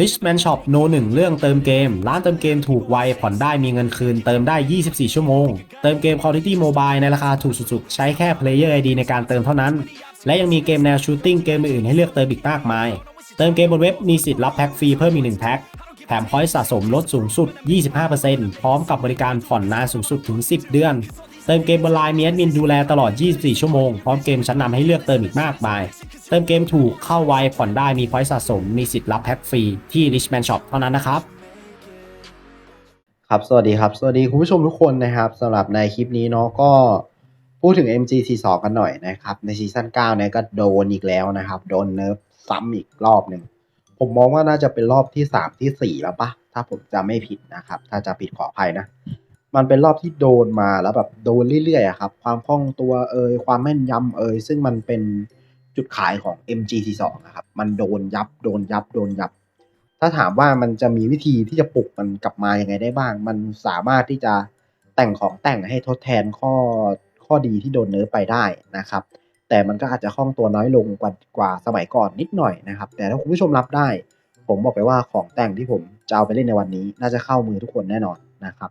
Richman Shop No 1เรื่องเติมเกม ร้านเติมเกมถูกไว ผ่อนได้มีเงินคืน เติมได้ 24 ชั่วโมง เติมเกม Quality Mobile ในราคาถูกสุดๆ ใช้แค่ Player ID ในการเติมเท่านั้น และยังมีเกมแนวชูตติ้งเกมอื่นๆ ให้เลือกเติมอีกมากมาย เติมเกมบนเว็บมีสิทธิ์รับแพ็กฟรีเพิ่มอีก1แพ็คแถมพอยต์สะสมลดสูงสุด 25%พร้อมกับบริการผ่อนนานสูงสุดถึง 10 เดือน เติมเกมบนไลน์มีแอดมินดูแลตลอด 24 ชั่วโมง พร้อมเกมชั้นนำให้เลือกเติมอีกมากมาย เติมเกมถูกเข้าไวผ่อนได้มีพอยต์สะสม มีสิทธิ์รับแพ็กฟรีที่ Richman Shop เท่านั้นนะครับ ครับ สวัสดีครับ สวัสดีคุณผู้ชมทุกคนนะครับสำหรับในคลิปนี้เนาะก็พูดถึง MG42 กันหน่อยนะครับ ในซีซั่น9เนี่ยก็โดนอีกแล้วนะครับ โดนเนิร์ฟซ้ำอีกรอบหนึ่ง ผมมองว่าน่าจะเป็นรอบที่ 3 ที่ 4 แล้วปะถ้าผมจะไม่ผิดนะครับ ถ้าจะผิดขออภัยนะ มันเป็นรอบที่โดนมาแล้วแบบโดนเรื่อยๆครับ ความคล่องตัวเอ่ยความแม่นยำเอ่ยซึ่งมันเป็น จุดขายของ MG42 นะครับ มันโดนยับ โดนยับ โดนยับ ถ้าถามว่ามันจะมีวิธีที่จะปลุกมันกลับมายังไงได้บ้าง มันสามารถที่จะแต่งของแต่งให้ทดแทนข้อข้อดีที่โดนเนิร์ไปได้นะครับ แต่มันก็อาจจะคล่องตัวน้อยลงกว่ากว่าสมัยก่อนนิดหน่อยนะครับ แต่ถ้าคุณผู้ชมรับได้ ผมบอกไปว่าของแต่งที่ผมจะเอาไปเล่นในวันนี้ น่าจะเข้ามือทุกคนแน่นอนนะครับ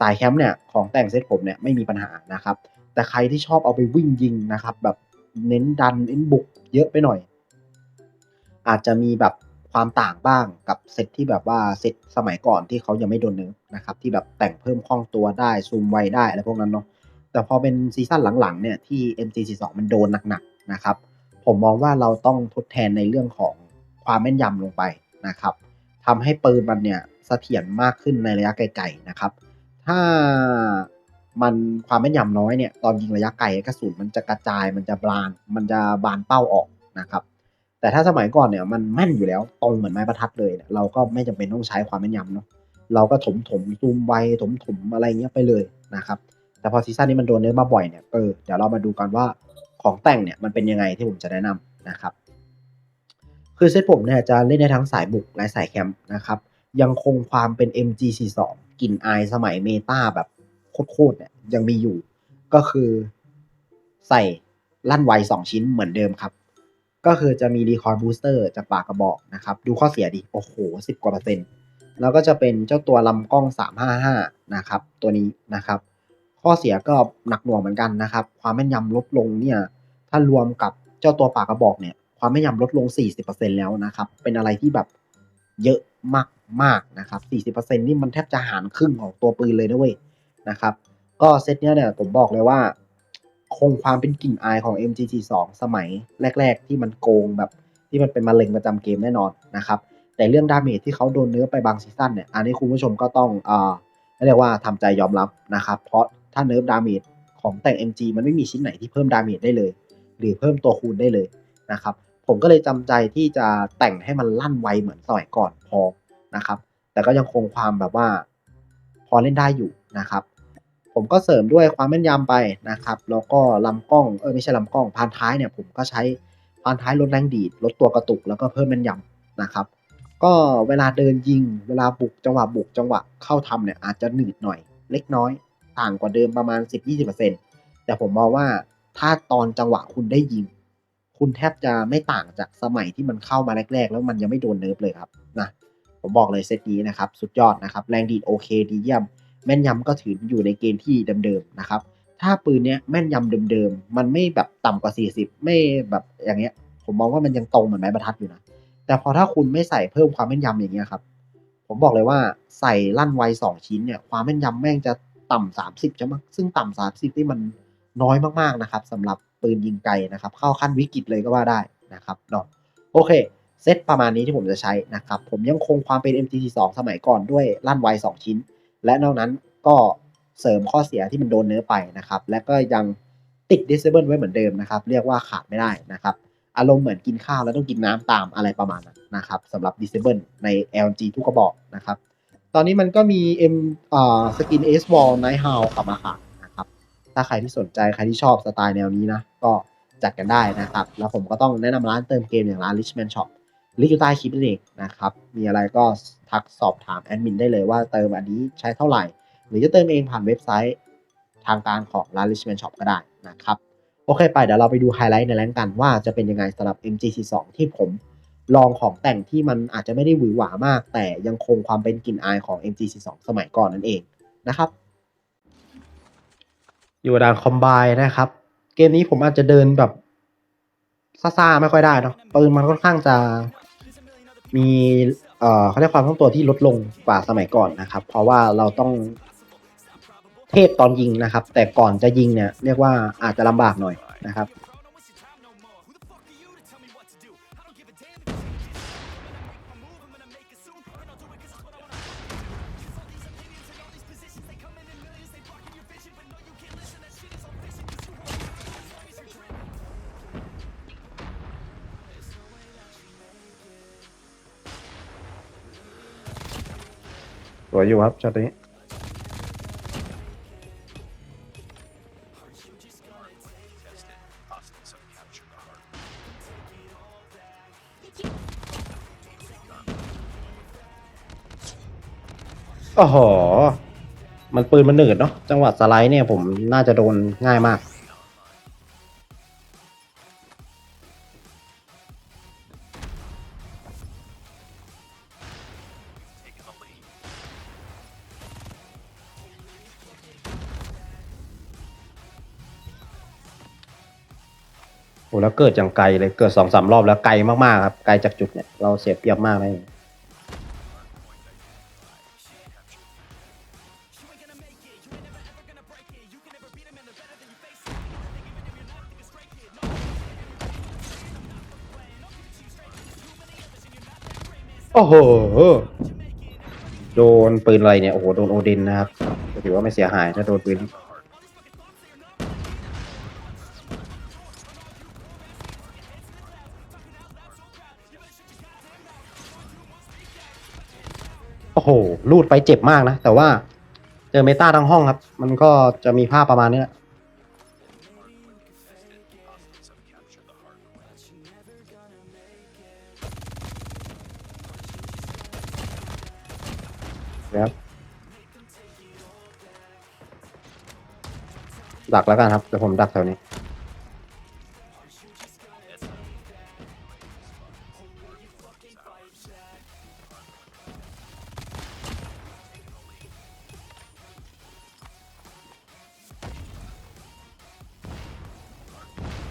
สายแคมป์เนี่ยของแต่งเซตผมเนี่ยไม่มีปัญหานะครับ แต่ใครที่ชอบเอาไปวิ่งยิงนะครับแบบ เน้นดันเน้นบุกเยอะไปหน่อย อาจจะมีแบบความต่างบ้างกับเซตที่แบบว่าเซตสมัยก่อนที่เขายังไม่โดนเนื้อนะครับ ที่แบบแต่งเพิ่มคล่องตัวได้ซูมไวได้อะไรพวกนั้นเนาะแต่พอเป็นซีซั่นหลังๆเนี่ยที่ MG42 มันโดนหนักๆนะครับ ผมมองว่าเราต้องทดแทนในเรื่องของความแม่นยำลงไปนะครับทำให้ปืนมันเนี่ยเสถียรมากขึ้นในระยะไกลๆนะครับ ถ้า มันความแม่นยำน้อยเนี่ยตอนยิงระยะไกลกระสุนมันจะกระจายมันจะบาน มันจะบานเป้าออกนะครับ แต่ถ้าสมัยก่อนเนี่ยมันแม่นอยู่แล้วตรงเหมือนไม้บรรทัดเลยเราก็ไม่จำเป็นต้องใช้ความแม่นยำเนาะเราก็ถมถมซูมไวถมถมอะไรเงี้ยไปเลยนะครับ แต่พอซีซั่นนี้มันโดนเนื้อมาบ่อยเนี่ยเออเดี๋ยวเรามาดูกันว่าของแต่งเนี่ยมันเป็นยังไงที่ผมจะแนะนำนะครับ คือเซตผมเนี่ยจะเล่นได้ทั้งสายบุกและสายแคมป์นะครับยังคงความเป็น MG42 กลิ่นอายสมัยเมตาแบบ โคตรๆเนี่ยยังมีอยู่ ก็คือใส่ลั่นไวสองชิ้นเหมือนเดิมครับ ก็คือจะมีรีคอร์บูสเตอร์จากปากกระบอกนะครับ ดูข้อเสียดิโอ้โหสิบกว่าเปอร์เซ็นต์แล้วก็จะเป็นเจ้าตัวลำกล้อง 355 นะครับ ตัวนี้นะครับ ข้อเสียก็หนักหน่วงเหมือนกันนะครับ ความแม่นยำลดลงเนี่ย ถ้ารวมกับเจ้าตัวปากกระบอกเนี่ย ความแม่นยำลดลง 40%แล้วนะครับ เป็นอะไรที่แบบเยอะมากมากนะครับ 40%นี่มันแทบจะหารครึ่งของตัวปืนเลยนะเว้ย นะครับ ก็เซตเนี้ยเนี่ยผมบอกเลยว่า คงความเป็นกลิ่นอายของ MGT2 สมัยแรก ๆ ที่มันโกงแบบที่มันเป็นมะเร็งประจำเกมแน่นอนนะครับ แต่เรื่องดาเมจที่เขาโดนเนื้อไปบางซีซั่นเนี่ย อันนี้คุณผู้ชมก็ต้องเอ่อเรียกว่าทำใจยอมรับนะครับ เพราะถ้าเนิร์ฟดาเมจของแต่ง MG มันไม่มีชิ้นไหนที่เพิ่มดาเมจได้เลย หรือเพิ่มตัวคูณได้เลยนะครับ ผมก็เลยจำใจที่จะแต่งให้มันลั่นไวเหมือนสมัยก่อนพอนะครับ แต่ก็ยังคงความแบบว่าพอเล่นได้อยู่นะครับ ผมก็เสริมด้วยความแม่นยำไปนะครับ แล้วก็ลำกล้องเออไม่ใช่ลำกล้องพานท้ายเนี่ยผมก็ใช้พานท้ายลดแรงดีดลดตัวกระตุกแล้วก็เพิ่มแม่นยำนะครับ ก็เวลาเดินยิง เวลาบุกจังหวะบุกจังหวะเข้าทำเนี่ยอาจจะหนืดหน่อย เล็กน้อย ต่างกว่าเดิมประมาณ 10-20%แต่ผมมองว่าถ้าตอนจังหวะคุณได้ยิง คุณแทบจะไม่ต่างจากสมัยที่มันเข้ามาแรกๆ แล้วมันยังไม่โดนเนิร์ฟเลยครับนะผมบอกเลยเซตนี้นะครับ สุดยอดนะครับ แรงดีดโอเคดีเยี่ยม แม่นยำก็ถืออยู่ในเกณฑ์ที่เดิมๆนะครับ ถ้าปืนเนี้ยแม่นยำเดิมๆ มันไม่แบบต่ำกว่า 40 ไม่แบบอย่างเงี้ย ผมมองว่ามันยังตรงเหมือนไม้บรรทัดอยู่นะ แต่พอถ้าคุณไม่ใส่เพิ่มความแม่นยำอย่างเงี้ยครับ ผมบอกเลยว่าใส่ลั่นไวสองชิ้นเนี่ยความแม่นยำแม่งจะต่ำสามสิบจะมั้งซึ่งต่ำสามสิบนี่มันน้อยมากๆนะครับสำหรับปืนยิงไกลนะครับ เข้าขั้นวิกฤตเลยก็ว่าได้นะครับเนาะโอเคเซตประมาณนี้ที่ผมจะใช้นะครับ ผมยังคงความเป็น MT2 สมัยก่อนด้วยลั่นไวสองชิ้น และนอกนั้นก็เสริมข้อเสียที่มันโดนเนื้อไปนะครับ และก็ยังติด disable ไว้เหมือนเดิมนะครับ เรียกว่าขาดไม่ได้นะครับ อารมณ์เหมือนกินข้าวแล้วต้องกินน้ำตามอะไรประมาณนั้นนะครับสำหรับ disable ใน LG ทุกกระบอกนะครับ ตอนนี้มันก็มี M อ่าสกิน S Wall Night Howl กลับมาขายนะครับ ถ้าใครที่สนใจใครที่ชอบสไตล์แนวนี้นะก็จัดกันได้นะครับ แล้วผมก็ต้องแนะนำร้านเติมเกมอย่างร้าน Richman Shop ลิงก์อยู่ใต้คลิปนั่นเองนะครับ มีอะไรก็ ทักสอบถามแอดมินได้เลยว่าเติมอันนี้ใช้เท่าไหร่ หรือจะเติมเองผ่านเว็บไซต์ทางการของร้าน Richman Shop ก็ได้นะครับ โอเคไปเดี๋ยวเราไปดูไฮไลท์ในแรงกันว่าจะเป็นยังไงสำหรับ MG42 ที่ผมลองของแต่งที่มันอาจจะไม่ได้หวือหวามาก แต่ยังคงความเป็นกลิ่นอายของ MG42 สมัยก่อนนั่นเองนะครับ อยู่ด่านคอมไบนะครับ เกมนี้ผมอาจจะเดินแบบซ่าๆไม่ค่อยได้เนาะปืนมันค่อนข้างจะมี เอ่อเขาเรียกความคล่องตัวที่ลดลงกว่าสมัยก่อนนะครับ เพราะว่าเราต้องเทพตอนยิงนะครับ แต่ก่อนจะยิงเนี่ยเรียกว่าอาจจะลำบากหน่อยนะครับ สวยอยู่ครับช็อตนี้โอ้โห มันปืนมันหนืดเนาะ จังหวะสไลด์เนี่ยผมน่าจะโดนง่ายมาก แล้วเกิดอย่างไกลเลยเกิดสองสามรอบแล้วไกลมากๆครับไกลจากจุดเนี่ยเราเสียเปรียบมากเลยโอ้โห โดนปืนอะไรเนี่ย โอ้โห โดนโอดินนะครับถือว่าไม่เสียหายถ้าโดนปืน อ้โหลูดไปเจ็บมากนะ แต่ว่าเจอเมตาทั้งห้องครับ มันก็จะมีภาพประมาณนี้แหละครับดักแล้วกันครับเดี๋ยวผมดักแถวนี้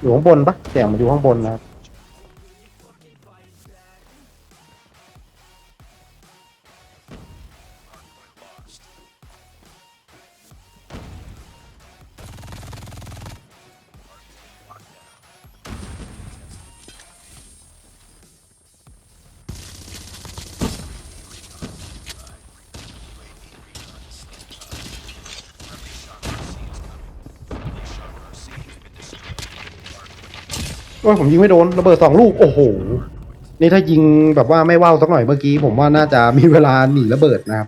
อยู่ข้างบนปะเสียงมันอยู่ข้างบนนะครับ อ้ยผมยิงไม่โดนระเบิดสองลูกโอ้โหนี่ถ้ายิงแบบว่าไม่ว่าวสักหน่อยเมื่อกี้ ผมว่าน่าจะมีเวลาหนีระเบิดนะครับ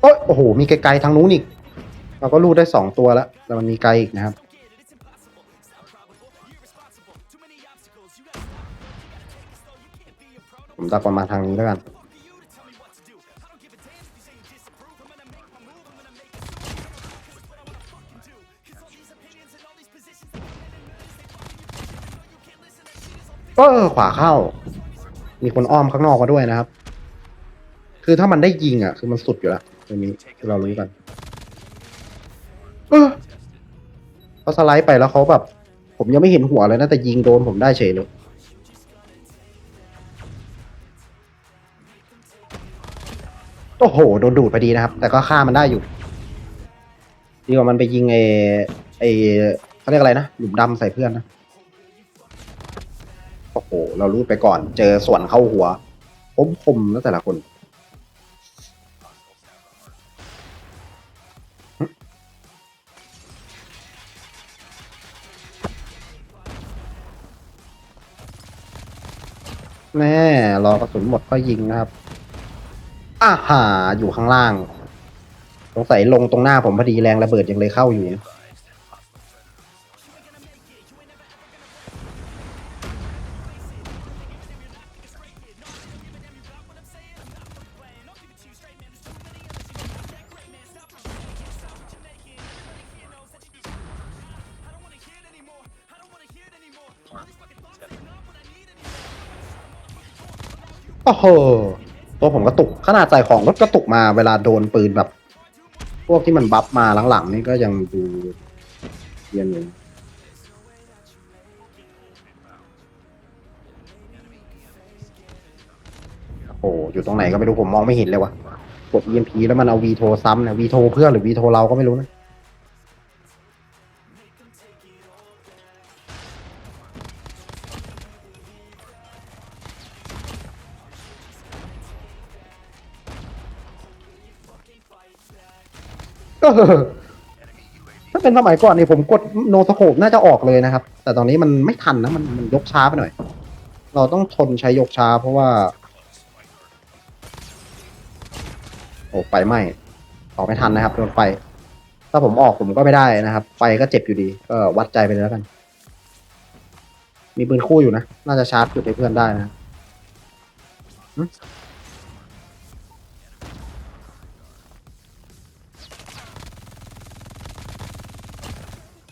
โอ้ยโอ้โห มีไกลๆทางนู้นอีก เราก็ลูดได้สองตัวแล้ว แต่มันมีไกลอีกนะครับ ผมดักประมาณทางนี้แล้วกัน เออขวาเข้า มีคนอ้อมข้างนอกมาด้วยนะครับ คือถ้ามันได้ยิงอะ คือมันสุดอยู่แล้วตรงนี้เรารู้กันเออเขาสไลด์ไปแล้วเขาแบบ ผมยังไม่เห็นหัวเลยนะแต่ยิงโดนผมได้เฉยเลย โอ้โห โดนดูดพอดีนะครับ แต่ก็ฆ่ามันได้อยู่ ดีกว่ามันไปยิงไอ้ไอ้เขาเรียกอะไรนะ หลุมดำใส่เพื่อนนะ โอ้โห เรารูดไปก่อน เจอส่วนเข้าหัวผมคมแล้วแต่ละคนแน่รอกระสุนหมดก็ยิงนะครับ อ่าหาอยู่ข้างล่าง สงสัยลงตรงหน้าผมพอดีแรงระเบิดยังเลยเข้าอยู่ โอ้โห ตัวผมกระตุกขนาดใส่ของรถกระตุกมาเวลาโดนปืนแบบ พวกที่มันบัฟมาหลังๆนี่ก็ยังดูเยียนอยู่โอ้โหอยู่ตรงไหนก็ไม่รู้ผมมองไม่เห็นเลยวะกด EMP แล้วมันเอา V โทซ้ำเนะ V โทเพื่อนหรือ V โทเราก็ไม่รู้นะ ออถ้าเป็นสมัยก่อนนี่ผมกดโนสโคปน่าจะออกเลยนะครับ แต่ตอนนี้มันไม่ทันนะมันมันยกช้าไปหน่อย เราต้องทนใช้ยกช้าเพราะว่า โอ้ไฟไหม้ออกไม่ทันนะครับโดนไฟ ถ้าผมออกผมก็ไม่ได้นะครับ ไฟก็เจ็บอยู่ดี ก็วัดใจไปเลยแล้วกัน มีปืนคู่อยู่นะ น่าจะชาร์จจุดให้เพื่อนได้นะ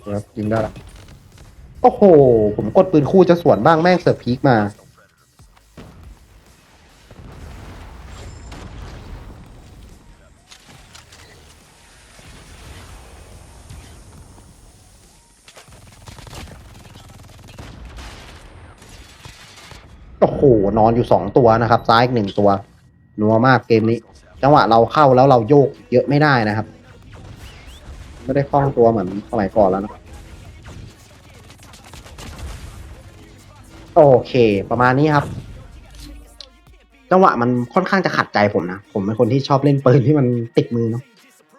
หึเดี๋ยวยิงได้ละโอ้โห ผมกดปืนคู่จะสวนบ้างแม่งเสือกพีกมา โอ้โห นอนอยู่สองตัวนะครับ ซ้ายอีกหนึ่งตัว นัวมากเกมนี้ จังหวะเราเข้าแล้วเราโยกเยอะไม่ได้นะครับ ไม่ได้คล่องตัวเหมือนสมัยก่อนแล้วนะ โอเค ประมาณนี้ครับ จังหวะมันค่อนข้างจะขัดใจผมนะ ผมเป็นคนที่ชอบเล่นปืนที่มันติดมือเนาะ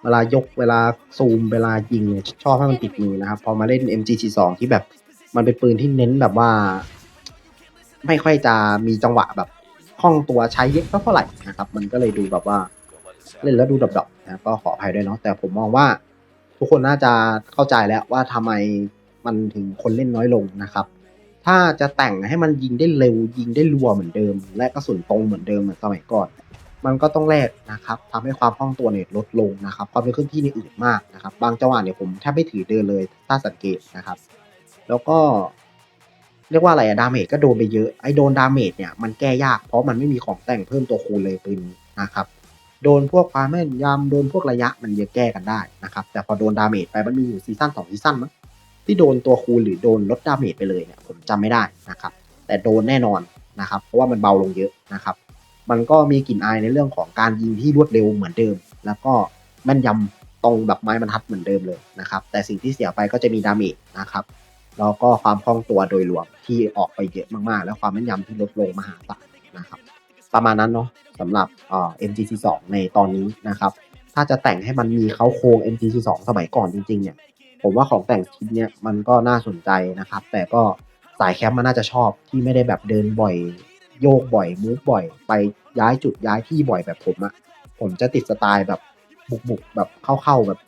เวลายกเวลาซูมเวลายิงเนี่ยชอบให้มันติดมือนะครับ พอมาเล่น MG42 ที่แบบ มันเป็นปืนที่เน้นแบบว่า ไม่ค่อยจะมีจังหวะแบบคล่องตัวใช้เยอะเท่าไหร่นะครับ มันก็เลยดูแบบว่า เล่นแล้วดูดอบๆนะก็ขออภัยด้วยเนาะแต่ผมมองว่า ทุกคนน่าจะเข้าใจแล้วว่าทำไมมันถึงคนเล่นน้อยลงนะครับ ถ้าจะแต่งให้มันยิงได้เร็วยิงได้รัวเหมือนเดิม และกระสุนตรงเหมือนเดิมเหมือนสมัยก่อน มันก็ต้องแลกนะครับทำให้ความคล่องตัวเนี่ยลดลงนะครับความเป็นเคลื่อนที่นี่อืดมากนะครับ บางจังหวะเนี่ยผมแทบไม่ถือเดินเลยถ้าสังเกตนะครับ แล้วก็เรียกว่าอะไรอะดาเมจก็โดนไปเยอะไอ้โดนดาเมจเนี่ยมันแก้ยากเพราะมันไม่มีของแต่งเพิ่มตัวคูณเลยปืนนี้นะครับ โดนพวกความแม่นยำโดนพวกระยะมันเยอะแก้กันได้นะครับ แต่พอโดนดาเมจไปมันมีอยู่ซีซั่นสองซีซั่นมั้ง ที่โดนตัวคูณหรือโดนลดดาเมจไปเลยเนี่ยผมจำไม่ได้นะครับ แต่โดนแน่นอนนะครับ เพราะว่ามันเบาลงเยอะนะครับ มันก็มีกลิ่นอายในเรื่องของการยิงที่รวดเร็วเหมือนเดิม แล้วก็แม่นยำตรงแบบไม้บรรทัดเหมือนเดิมเลยนะครับ แต่สิ่งที่เสียไปก็จะมีดาเมจนะครับแล้วก็ความคล่องตัวโดยรวมที่ออกไปเยอะมากๆ แล้วความแม่นยำที่ลดลงมหาศาลนะครับ ประมาณนั้นเนาะสำหรับเอ่อ MGC2 ในตอนนี้นะครับ ถ้าจะแต่งให้มันมีเขาโครง MGC2 สมัยก่อนจริงๆเนี่ย ผมว่าของแต่งชิ้นเนี่ยมันก็น่าสนใจนะครับ แต่ก็สายแคมป์มันน่าจะชอบที่ไม่ได้แบบเดินบ่อย โยกบ่อยมูฟบ่อย ไปย้ายจุดย้ายที่บ่อยแบบผมอะผมจะติดสไตล์แบบบุกๆแบบเข้าๆแบบ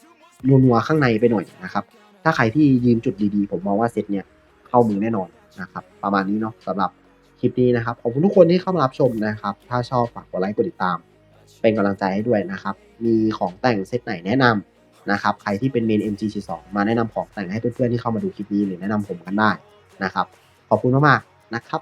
นัวๆข้างในไปหน่อยนะครับ ถ้าใครที่ยืนจุดดีๆ ผมมองว่าเซตเนี่ยเข้ามือแน่นอนนะครับ ประมาณนี้เนาะสำหรับคลิปนี้นะครับ ขอบคุณทุกคนที่เข้ามารับชมนะครับ ถ้าชอบฝากกดไลค์กดติดตาม เป็นกำลังใจให้ด้วยนะครับ มีของแต่งเซตไหนแนะนำ นะครับใครที่เป็นเมน MG42 มาแนะนำของแต่งให้เพื่อนๆที่เข้ามาดูคลิปนี้หรือแนะนำผมกันได้นะครับ ขอบคุณมากๆนะครับ